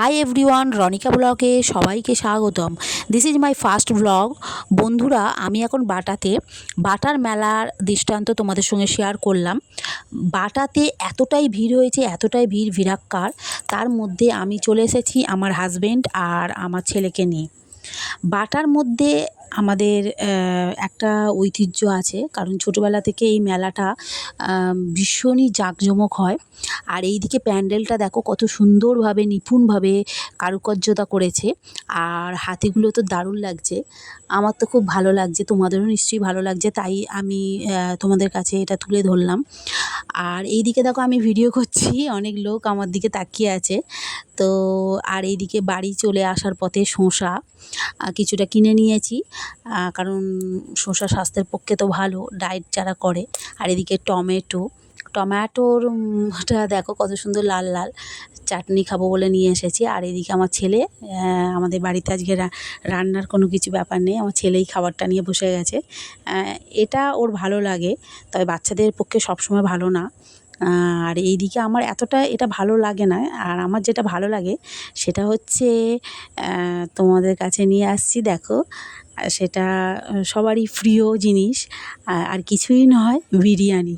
Hi everyone রনিকা ব্লগে সবাইকে স্বাগতম। This is my first blog বন্ধুরা, আমি এখন বাটাতে, বাটার মেলার দৃষ্টান্ত তোমাদের সঙ্গে শেয়ার করলাম। বাটাতে এতটাই ভিড় হয়েছে, এতটাই ভিড় ভিড়াক্কার। তার মধ্যে আমি চলে এসেছি আমার হাজব্যান্ড আর আমার ছেলেকে নিয়ে। বাটার মধ্যে আমাদের একটা ঐতিহ্য আছে। কারণ ছোটোবেলা থেকে এই মেলাটা ভীষণই জাঁকজমক হয়। আর এইদিকে প্যান্ডেলটা দেখো কত সুন্দরভাবে, নিপুণভাবে কারুকার্যতা করেছে। আর হাতিগুলো তো দারুণ লাগছে। আমার তো খুব ভালো লাগছে, তোমাদেরও নিশ্চয়ই ভালো লাগছে। তাই আমি তোমাদের কাছে এটা তুলে ধরলাম। আর এই দিকে দেখো আমি ভিডিও করছি, অনেক লোক আমার দিকে তাকিয়ে আছে। তো আর এইদিকে বাড়ি চলে আসার পথে শসা কিছুটা কিনে নিয়েছি। কারণ শসা স্বাস্থ্যের পক্ষে তো ভালো ডায়েট যারা করে। আর এদিকে টমেটো, টমেটোর দেখো কত সুন্দর লাল লাল। চাটনি খাব বলে নিয়ে এসেছি। আর এদিকে আমার ছেলে আমাদের বাড়িতে আজকে রান্নার কোনো কিছু ব্যাপার নেই। আমার ছেলেই খাবারটা নিয়ে বসে গেছে। এটা ওর ভালো লাগে, তবে বাচ্চাদের পক্ষে সবসময় ভালো না। আর এইদিকে আমার এতটা এটা ভালো লাগে না, আর আমার যেটা ভালো লাগে সেটা হচ্ছে তোমাদের কাছে নিয়ে আসছি, দেখো। সেটা সবারই প্রিয় জিনিস আর কিছুই নয়, বিরিয়ানি।